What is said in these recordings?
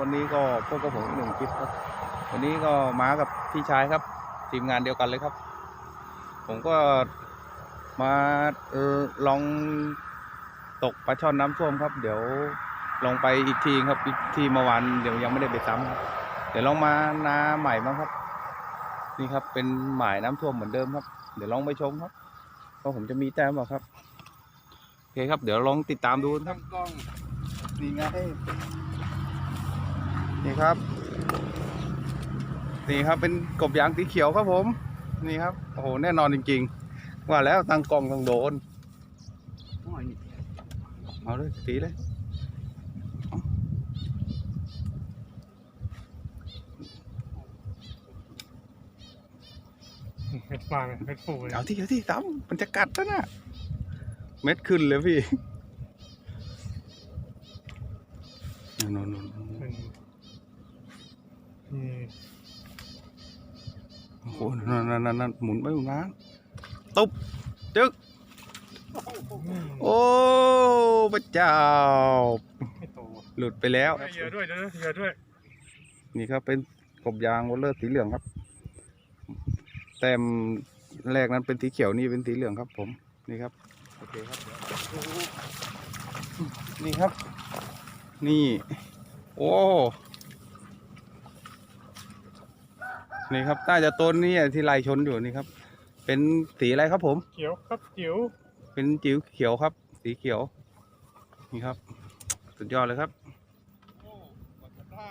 วันนี้ก็มหนึ่งคิดครับ วันนี้ก็ม้ากับพี่ชายครับ ทีมงานเดียวกันเลยครับ ผมก็มาลองตกปลาช่อนน้ำท่วมครับ เดี๋ยวลองไปอีกทีครับ อีกทีเมื่อวานเดี๋ยวยังไม่ได้ไปซ้ำเดี๋ยวลองมานาใหม่บ้างครับ นี่ครับเป็นหมายน้ำท่วมเหมือนเดิมครับ เดี๋ยวลองไปชมครับว่าผมจะมีแต้มเปล่าครับโอเคครับ เดี๋ยวลองติดตามดูนะครับกล้องนี่ไง นี่ครับ นี่ครับเป็นกบยางสีเขียวครับผม นี่ครับ โอ้โห แน่นอนจริงๆ ว่าแล้วตั้งกล้องต้องโดนโอ้ยนี่เอาเลยตีเลย เม็ดฟางเม็ดฟูเลยเอาที่เอาที่ตั้มมันจะกัดแล้วนะเม็ดขึ้นเลยพี่นู่นนู่นนู่นเป็นนี่ โอ้โหนั่นนั่นนั่นนั่นหมุนไปหมุนมาตุ๊บจึ๊กอืมโอ้พระเจ้าไม่โตว่ะหลุดไปแล้วเยอะด้วยเดี๋ยวนะเยอะด้วย นี่ครับเป็นกบยางวอลเลอร์สีเหลืองครับ แต้มแรกนั้นเป็นสีเขียวนี่เป็นสีเหลืองครับ ผม นี่ครับ โอเคครับ นี่ครับ นี่ โอ้ นี่ครับน่าจะต้นนี่ที่ลายชนอยู่นี่ครับ เป็นสีอะไรครับผม เขียวครับจิ๋วเป็นจิ๋วเขียวครับ สีเขียว นี่ครับ สุดยอดเลยครับโอ้กดได้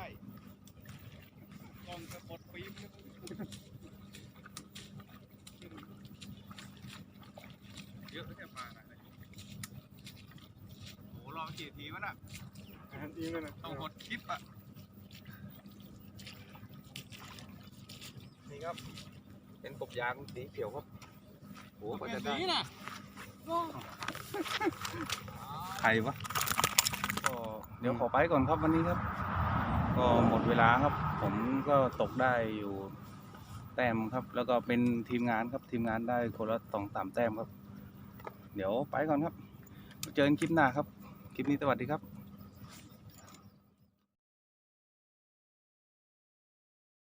กล้องจะกดฟิล์มเยอะแค่ปลานะโอ้รอกี่ทีวะน่ะอาหารอีกเลยนะต้องกดคลิปอะ ครับ เป็นกบยางสีเขียวครับโอ้กว่าจะได้ใครวะก็เดี๋ยวขอไปก่อนครับวันนี้ครับ ก็หมดเวลาครับ ผมก็ตกได้อยู่แต้มครับ แล้วก็เป็นทีมงานครับทีมงานได้คนละสองสามแต้มครับ เดี๋ยวไปก่อนครับเจอกันคลิปหน้าครับ คลิปนี้สวัสดีครับ